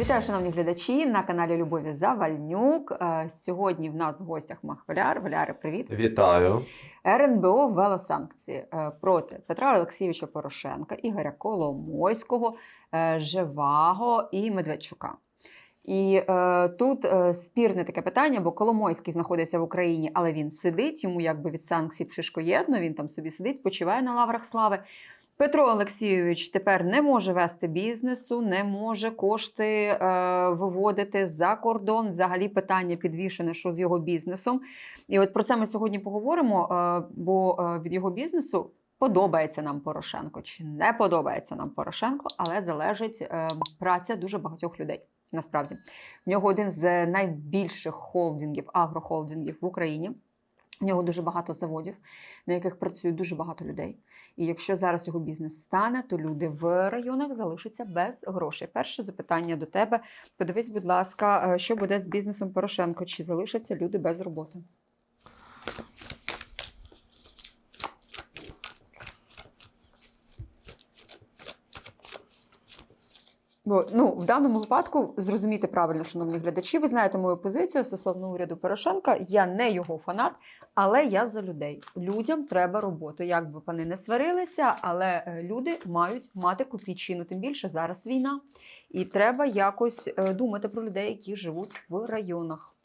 Вітаю, шановні глядачі на каналі Любові Завальнюк. Е, Сьогодні в нас в гостях Махваляр. Валяре, привіт. Вітаю. РНБО ввело санкції е, проти Петра Олексійовича Порошенка, Ігоря Коломойського, е, Живаго і Медведчука. І е, тут е, спірне таке питання, бо Коломойський знаходиться в Україні, але він сидить, йому якби від санкцій пшишкоєдно, він там собі сидить, почиває на лаврах слави. Петро Олексійович тепер не може вести бізнесу, не може кошти е, виводити за кордон. Взагалі питання підвішене, що з його бізнесом. І от про це ми сьогодні поговоримо. Е, бо е, від його бізнесу подобається нам Порошенко чи не подобається нам Порошенко, але залежить е, праця дуже багатьох людей. Насправді в нього один з найбільших холдингів, агрохолдингів в Україні. В нього дуже багато заводів, на яких працює дуже багато людей. І якщо зараз його бізнес стане, то люди в районах залишаться без грошей. Перше запитання до тебе. Подивись, будь ласка, е, що буде з бізнесом Порошенко? Чи залишаться люди без роботи? Бо ну в даному випадку зрозуміти правильно, шановні глядачі. Ви знаєте мою позицію стосовно уряду Порошенка. Я не його фанат, але я за людей. Людям треба роботу. Як би пани не сварилися, але е, люди мають мати копійчину. Тим більше зараз війна, і треба якось е, думати про людей, які живуть в районах.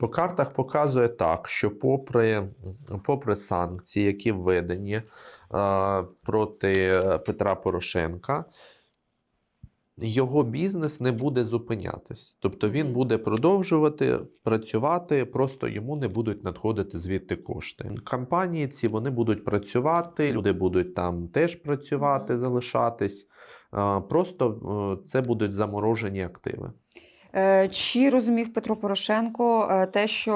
По картах показує так, що попри, попри санкції, які введені е, проти Петра Порошенка, його бізнес не буде зупинятись. Тобто він буде продовжувати працювати, просто йому не будуть надходити звідти кошти. Компанії ці вони будуть працювати, люди будуть там теж працювати, залишатись. Е, Просто е, це будуть заморожені активи. Е, Чи розумів Петро Порошенко е, те, що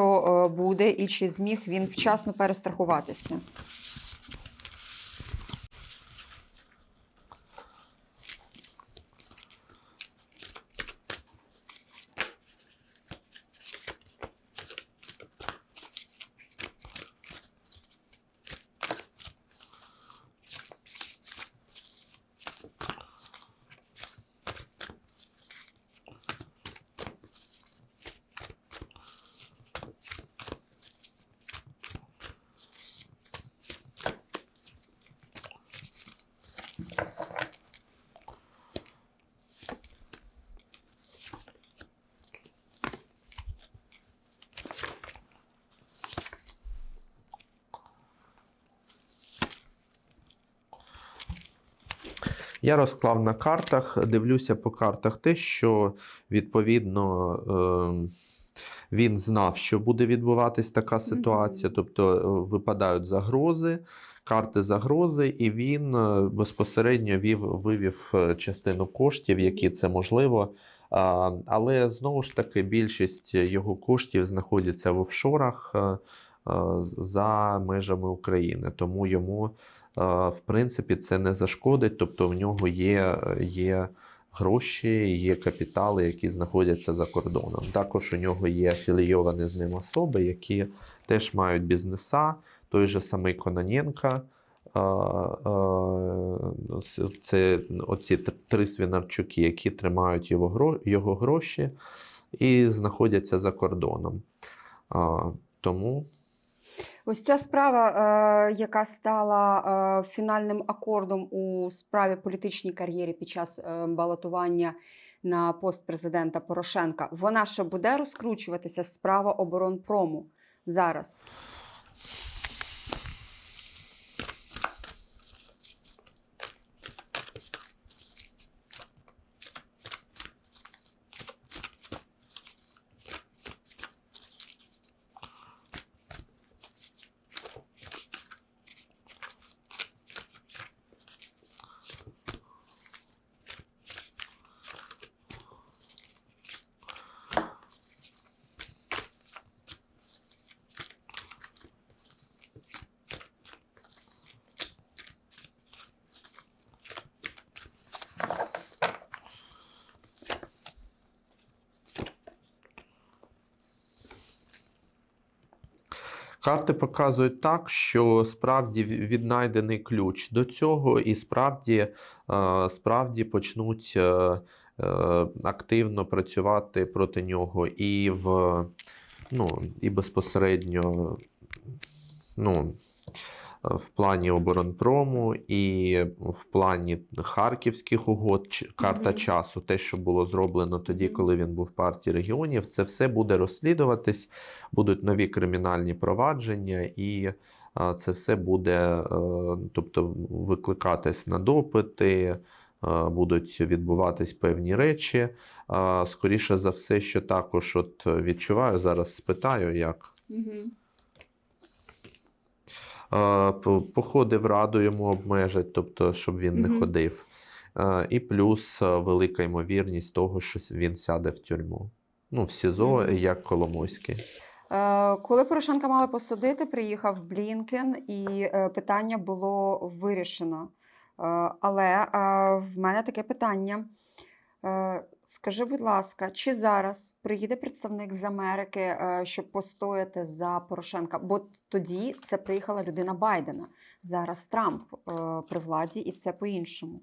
е, буде, і чи зміг він вчасно перестрахуватися? Я розклав на картах, дивлюся по картах те, що відповідно е, він знав, що буде відбуватись така ситуація, тобто е, випадають загрози, карти загрози, і він е, безпосередньо вів, вивів е, частину коштів, які це можливо. Але знову ж таки більшість його коштів знаходяться в офшорах за межами України, тому йому. Е, в принципі, це не зашкодить, тобто в нього є, є гроші, є капітали, які знаходяться за кордоном. Також у нього є афілійовані з ним особи, які теж мають бізнеса, той же самий Кононенка. е, е, це- оці три свинарчуки, які тримають його, його гроші і знаходяться за кордоном. Тому Ось ця справа, е, яка стала е, фінальним акордом у справі політичній кар'єрі під час е, балотування на пост президента Порошенка, вона ще буде розкручуватися справа оборонпрому зараз. Карти показують так, що справді віднайдений ключ до цього, і справді, е, справді почнуть е, е, активно працювати проти нього і в ну, і безпосередньо ну, в плані оборонпрому, і в плані харківських угод, карта Мгм. часу, те, що було зроблено тоді, коли він був в партії регіонів, це все буде розслідуватись, будуть нові кримінальні провадження, і це все буде, е, тобто, викликатись на допити. е, Будуть відбуватись певні речі. Скоріше за все, що також от відчуваю, зараз спитаю, як по- Походи в раду йому обмежать, тобто, щоб він не ходив. І плюс велика ймовірність того, що він сяде в тюрму. Ну, в СІЗО, як Коломойський. Е, Коли Порошенка мали посадити, приїхав Блінкен, і е, питання було вирішено. Е, Але в мене таке питання. Скажи, будь ласка, чи зараз приїде представник з Америки, е, щоб постояти за Порошенка? Бо тоді це приїхала людина Байдена. Зараз Трамп е, при владі і все по-іншому.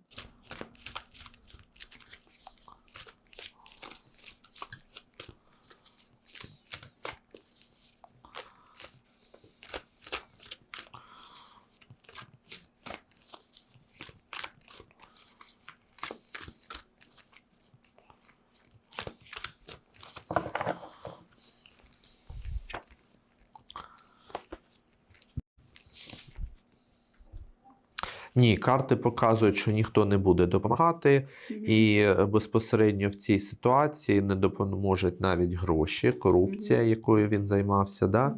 Ні, карти показують, що ніхто не буде допомагати, і е, безпосередньо в цій ситуації не допоможуть навіть гроші, корупція, якою він займався. Да?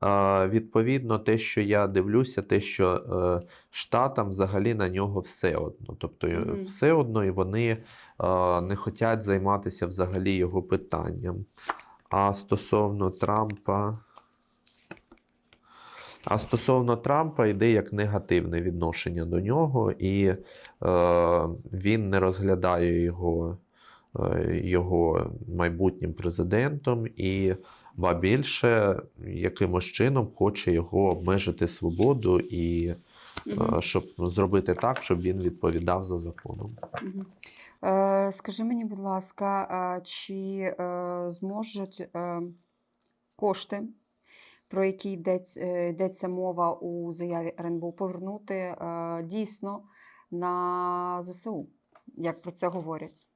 А, відповідно, те, що я дивлюся, те, що е, штатам взагалі на нього все одно. Тобто е, все одно і вони е, не хочуть займатися взагалі його питанням. А стосовно Трампа. А стосовно Трампа йде як негативне відношення до нього, і е, він не розглядає його, е, його майбутнім президентом, і ба більше якимось чином хоче його обмежити свободу і е, щоб зробити так, щоб він відповідав за законом. Е, Скажи мені, будь ласка, чи е, зможуть е, кошти, про які йдеться, е, йдеться мова у заяві РНБО, повернути е, дійсно на ЗСУ, як про це говорять?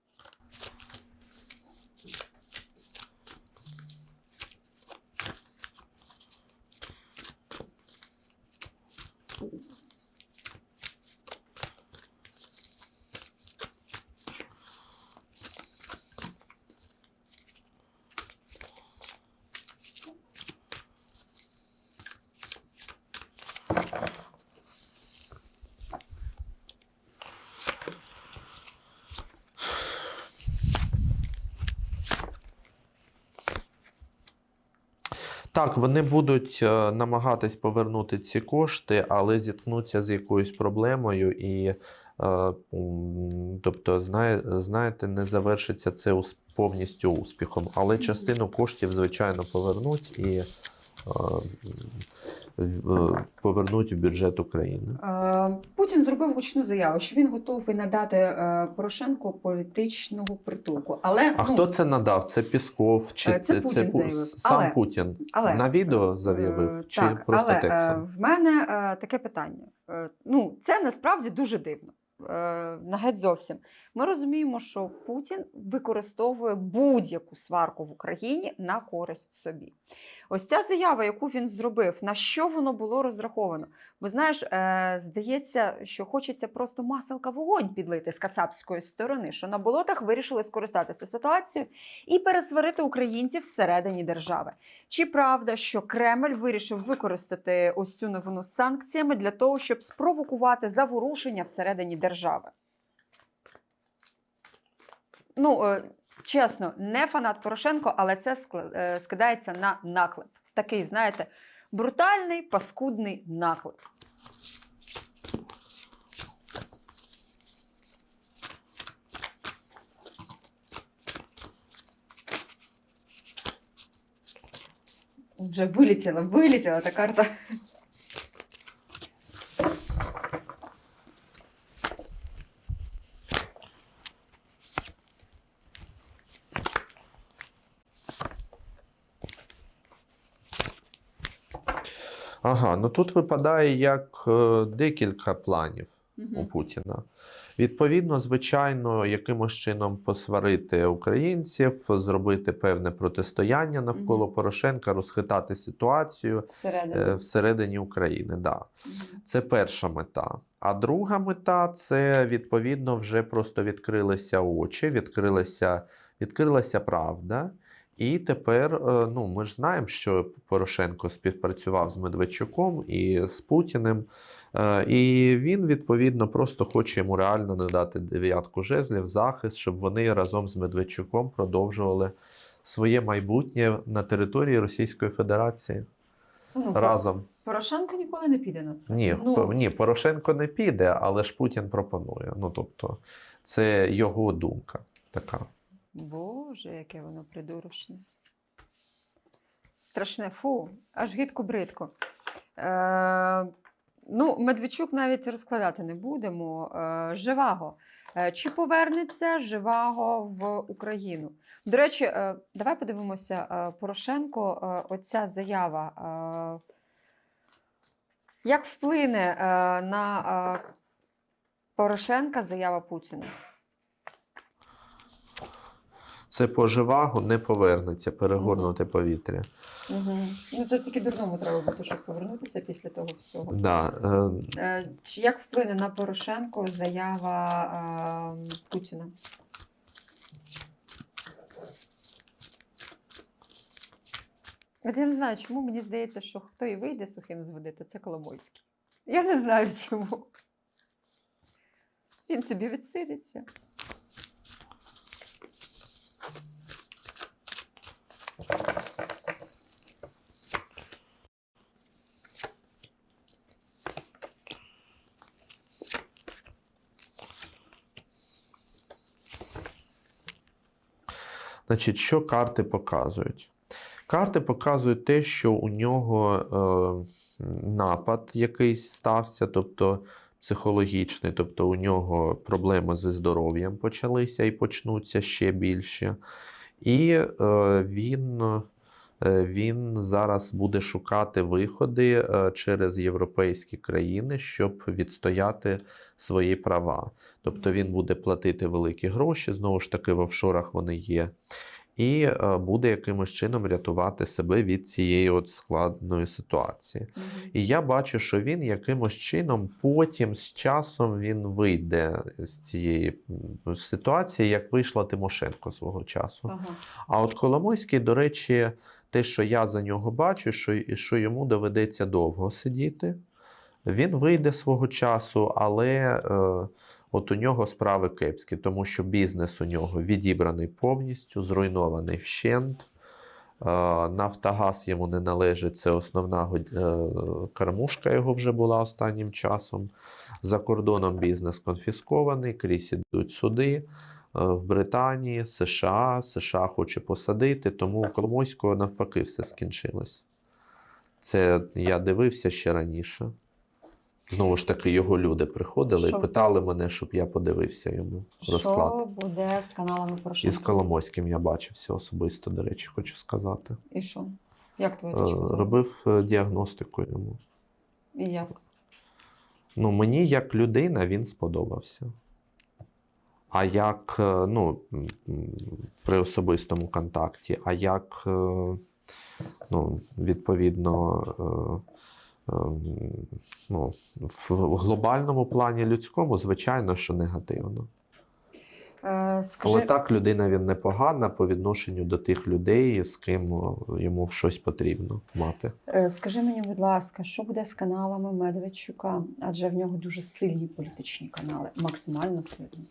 Так, вони будуть е, намагатись повернути ці кошти, але зіткнуться з якоюсь проблемою, і, е, тобто, знаєте, не завершиться це повністю успіхом. Але частину коштів, звичайно, повернуть і е, повернуть в бюджет України. Е, Путін зробив гучну заяву, що він готовий надати е, Порошенку політичного притулку. Але А ну, хто це надав? Це Пісков чи Е, це Путін Пу- заявив. сам Але- Путін але, на відео Е, заявив чи так, просто але, е, текстом? В мене е, таке питання. Е, ну, це насправді дуже дивно. Е, на геть зовсім. Ми розуміємо, що Путін використовує будь-яку сварку в Україні на користь собі. Ось ця заява, яку він зробив, на що воно було розраховано? Бо знаєш, е, здається, що хочеться просто маселка вогонь підлити з кацапської сторони, що на болотах вирішили скористатися ситуацією і пересварити українців всередині держави. Чи правда, що Кремль вирішив використати ось цю новину з санкціями для того, щоб спровокувати заворушення всередині держави? Ну, е, чесно, не фанат Порошенко, але це е, скидається на наклеп. Такий, знаєте, брутальний, паскудний наклеп. Вже вилетіла, вилетіла та карта. Ага, ну тут випадає як е, декілька планів у Путіна. Відповідно, звичайно, якимось чином посварити українців, зробити певне протистояння навколо Мгм. Порошенка, розхитати ситуацію Всередині. е, всередині України. Да. Мгм. Це перша мета. А друга мета це відповідно вже просто відкрилися очі, відкрилася, відкрилася правда. І тепер, е, ну, ми ж знаємо, що Порошенко співпрацював з Медведчуком і з Путіним. Е, І він, відповідно, просто хоче йому реально надати дев'ятку жезлів, захист, щоб вони разом з Медведчуком продовжували своє майбутнє на території Російської Федерації Ну, разом. Порошенко ніколи не піде на це. Ні, ну, ні, Порошенко не піде, але ж Путін пропонує. Ну тобто, це його думка така. Боже, яке воно придурочне. Страшне, фу, аж гидко бридко. Е, ну, Медведчук навіть розкладати не будемо. Е, живаго. Е, чи повернеться живаго в Україну? До речі, е, давай подивимося, е, Порошенко, е, оця заява. Е, як вплине е, на е, Порошенка заява Путіна? Це по живагу не повернеться, перегорнуте повітря. Угу. Ну, це тільки дурному треба бути, щоб повернутися після того всього. Да, е, Е, Чи як вплине на Порошенко заява е, Путіна? От я не знаю, чому мені здається, що хто і вийде сухим з води, то це Коломойський. Я не знаю чому. Він собі відсидиться. Значить, що карти показують? Карти показують те, що у нього е, напад якийсь стався, тобто психологічний, тобто у нього проблеми зі здоров'ям почалися і почнуться ще більше. І е, він, він зараз буде шукати виходи е, через європейські країни, щоб відстояти свої права. Тобто він буде платити великі гроші, знову ж таки, в офшорах вони є, і е, буде якимось чином рятувати себе від цієї от складної ситуації. І я бачу, що він якимось чином потім з часом він вийде з цієї ситуації, як вийшла Тимошенко свого часу. А от Коломойський, до речі, те, що я за нього бачу, що, що йому доведеться довго сидіти. Він вийде свого часу, але е, от у нього справи кепські, тому що бізнес у нього відібраний повністю, зруйнований вщент. Е, Нафтогаз йому не належить, це основна е, кормушка його вже була останнім часом. За кордоном бізнес конфіскований, крізь ідуть суди в Британії, США. США хоче посадити, тому у Коломойського навпаки все скінчилось. Це я дивився ще раніше. Знову ж таки, його люди приходили Що? і питали мене, щоб я подивився йому розклад. Що буде з каналами І Порошенка? з Коломойським я бачився особисто, до речі, хочу сказати. І що? Як твоя Е, точка? Робив е, діагностику йому. І як? Ну, мені як людина він сподобався. А як е, ну, при особистому контакті, а як, е, ну, відповідно, е, ну, в глобальному плані людському, звичайно, що негативно. Скажи, Але так людина він непогана по відношенню до тих людей, з ким йому щось потрібно мати. скажи мені, будь ласка, що буде з каналами Медведчука? Адже в нього дуже сильні політичні канали, максимально сильні.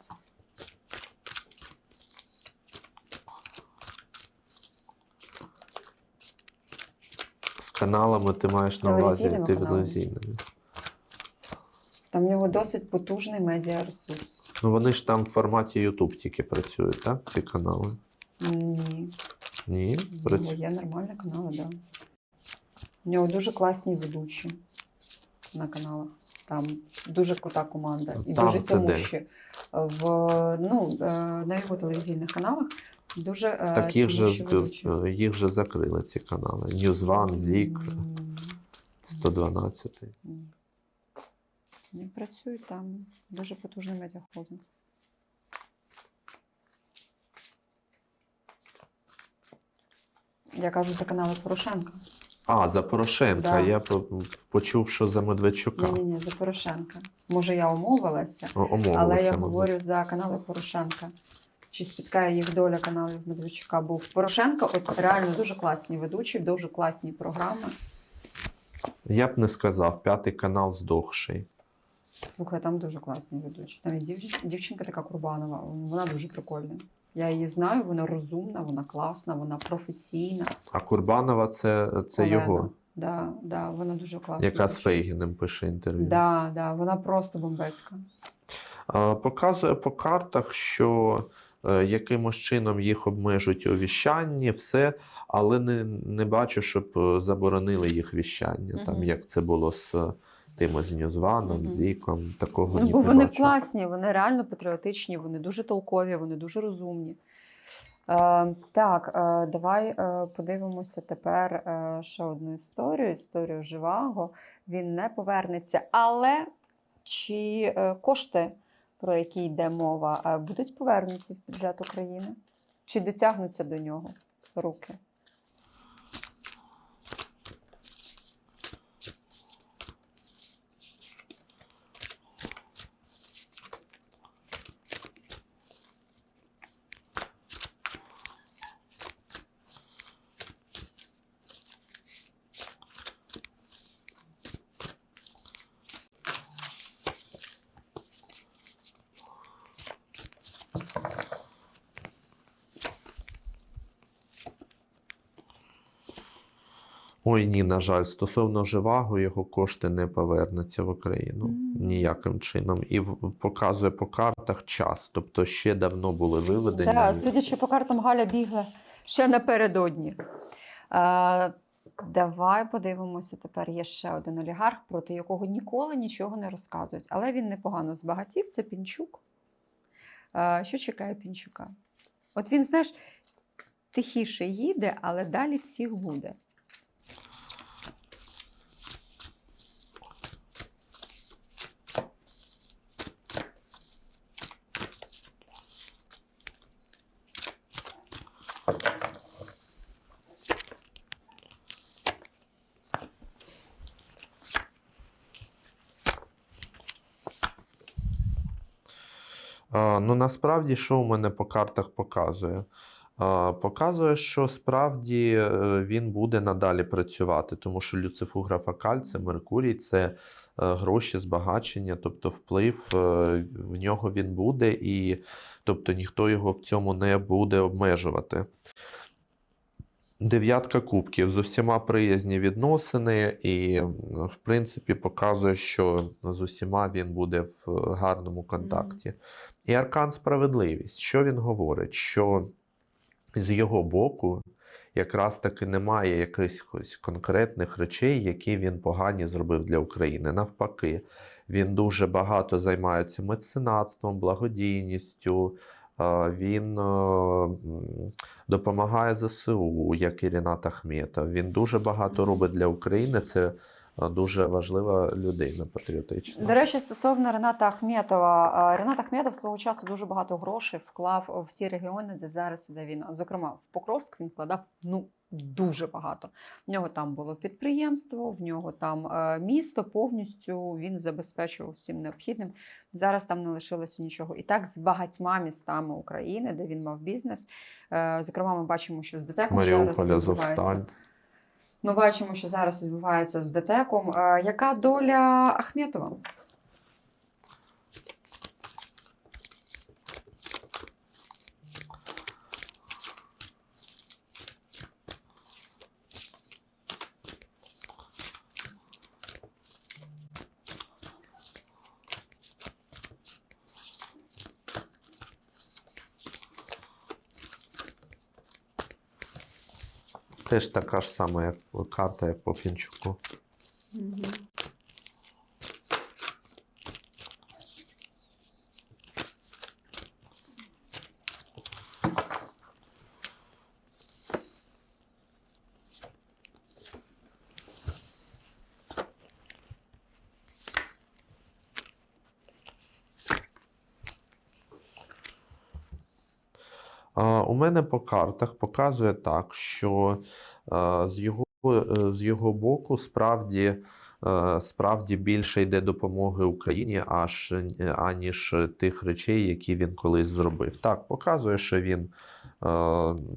Каналами ти маєш на увазі Телевізійними телевізійними. Там в нього досить потужний медіаресурс. Ну вони ж там в форматі YouTube тільки працюють, так? Ці канали? Ні, Ні, ну, працюють. є нормальні канали, так. Да. У нього дуже класні ведучі на каналах. Там дуже крута команда і Там дуже це де? цьомущі. В, ну, е, на його телевізійних каналах дуже е, Так їх же, е, їх же закрили ці канали. News One, Zik, 112. Не працюють там. Дуже потужний медіахолдинг. Я кажу за канали Порошенка. А, за Порошенка. Да. Я почув, що за Медведчука. Ні, ні, ні, за Порошенка. Може, я умовилася, О, омовилася, але я говорю за канали Порошенка. Чи спіткає їх доля каналів Медведчука? Бо в Порошенка от реально дуже класні ведучі, дуже класні програми. Я б не сказав, п'ятий канал здохший. Слухай, там дуже класні ведучі. Там і дівч- дівчинка така Курбанова, вона дуже прикольна. Я її знаю, вона розумна, вона класна, вона професійна. А Курбанова це, це Олена. його, Да, да, вона дуже класна. яка з. Фейгіним пише інтерв'ю. Да, да, вона просто бомбецька. Показує по картах, що якимось чином їх обмежують у віщанні, все, але не, не бачу, щоб е, заборонили їх віщання, там, як це було з е, тими з Ньюзваном, Мгм. Зіком. Такого Ну, ні, бо не вони бачу. класні, вони реально патріотичні, вони дуже толкові, вони дуже розумні. Е, так, е, давай е, подивимося тепер е, ще одну історію: історію Живаго. Він не повернеться, але чи е, кошти, про які йде мова, будуть повернуті в бюджет України? Чи дотягнуться до нього руки? Ой, ні, на жаль, стосовно Живаго, його кошти не повернуться в Україну Мгм. ніяким чином. І показує по картах час. Тобто ще давно були виведені. Так, судячи по картам, Галя бігла ще напередодні. Е, давай подивимося. Тепер є ще один олігарх, проти якого ніколи нічого не розказують. Але він непогано збагатів. Це Пінчук. Е, що чекає Пінчука? От він, знаєш, тихіше їде, але далі всіх буде. Ну насправді, що у мене по картах показує? Показує, що справді е, він буде надалі працювати, тому що люцифуграфа кальця, Меркурій це е, гроші, збагачення, тобто вплив е, в нього він буде, і тобто ніхто його в цьому не буде обмежувати. Дев'ятка кубків з усіма приязні відносини, і, в принципі, показує, що з усіма він буде в гарному контакті. І аркан справедливість. Що він говорить? Що з його боку якраз таки немає якихось конкретних речей, які він погані зробив для України. Навпаки, він дуже багато займається меценатством, благодійністю. Він е, допомагає ЗСУ, як і Рінат Ахметов. Він дуже багато робить для України. Це дуже важлива людина патріотична. До речі, стосовно Рената Ахметова, е, Ренат Ахметов свого часу дуже багато грошей вклав в ті регіони, де зараз іде війна. Зокрема, в Покровськ він вкладав ну дуже багато. В нього там було підприємство, в нього там е, місто повністю він забезпечував всім необхідним. Зараз там не лишилося нічого. І так з багатьма містами України, де він мав бізнес. Е, Зокрема, ми бачимо, що з ДТЕКом зараз Маріуполь, відбувається. Азовсталь. Ми бачимо, що зараз відбувається з ДТЕКом. Яка доля Ахметова? Теж така ж сама як карта, як по Фінчуку. У мене по картах показує так, що з його, е, з його боку справді, е, справді більше йде допомоги Україні, аж, аніж тих речей, які він колись зробив. Так, показує, що він е,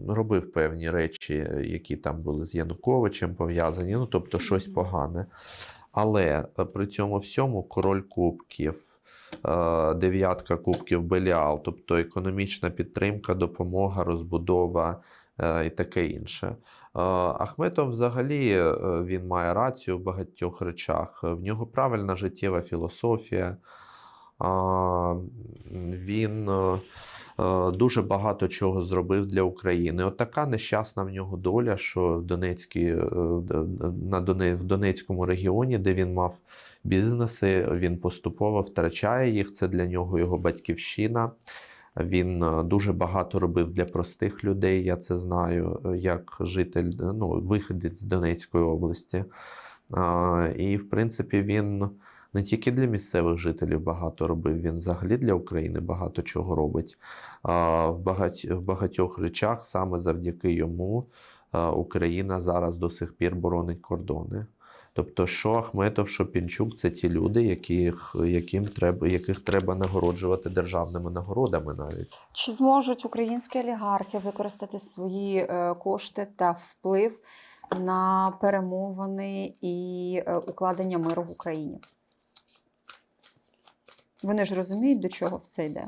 робив певні речі, які там були з Януковичем пов'язані, ну тобто щось погане. Але при цьому всьому король кубків, дев'ятка кубків Беліал, тобто економічна підтримка, допомога, розбудова і таке інше. Е, Ахметов взагалі е, він має рацію в багатьох речах. В нього правильна життєва філософія. Він е, дуже багато чого зробив для України. От така нещасна в нього доля, що в Донецькій, в Донецькому регіоні, де він мав бізнеси, він поступово втрачає їх. Це для нього його батьківщина. Він е, дуже багато робив для простих людей, я це знаю, е, як житель, е, ну, виходець з Донецької області. І, в принципі, він не тільки для місцевих жителів багато робив, він взагалі для України багато чого робить. В багатьох речах саме завдяки йому Україна зараз до сих пір боронить кордони. Тобто, що Ахметов, що Пінчук це ті люди, яких, яким треба, яких треба нагороджувати державними нагородами навіть. Чи зможуть українські олігархи використати свої е, кошти та вплив на перемовини і е, укладення миру в Україні? Вони ж розуміють, до чого все йде.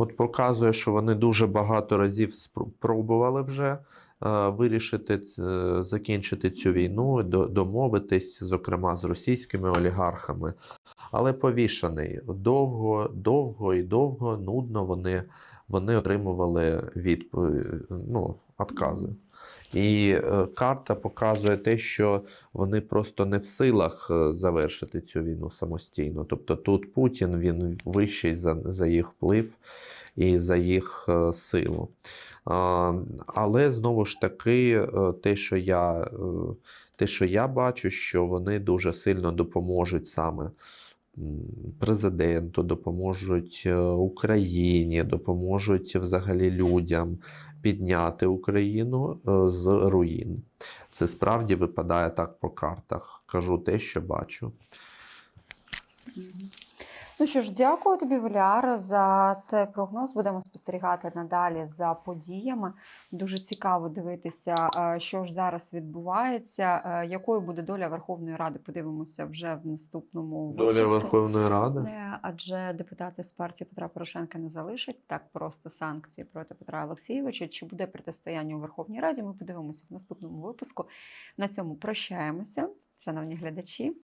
От показує, що вони дуже багато разів спробували вже е, вирішити, е, закінчити цю війну, до- домовитись, зокрема з російськими олігархами. Але повішаний довго, довго і довго, нудно вони, вони отримували відповідь, ну, відкази. І е, карта показує те, що вони просто не в силах е, завершити цю війну самостійно. Тобто тут Путін він вищий за, за їх вплив і за їх е, силу. Але знову ж таки, те, що я, те, що я бачу, що вони дуже сильно допоможуть саме президенту, допоможуть е, Україні, допоможуть взагалі людям підняти Україну е, з руїн. Це справді випадає так по картах. Кажу те, що бачу. Ну що ж, дякую тобі, Валяра, за цей прогноз. Будемо спостерігати надалі за подіями. Дуже цікаво дивитися, е, що ж зараз відбувається, е, якою буде доля Верховної Ради. Подивимося вже в наступному Доля випуску. Верховної Ради. Е, Адже депутати з партії Петра Порошенка не залишать так просто санкції проти Петра Олексійовича. Чи буде протистояння у Верховній Раді? Ми подивимося в наступному випуску. На цьому прощаємося, шановні глядачі.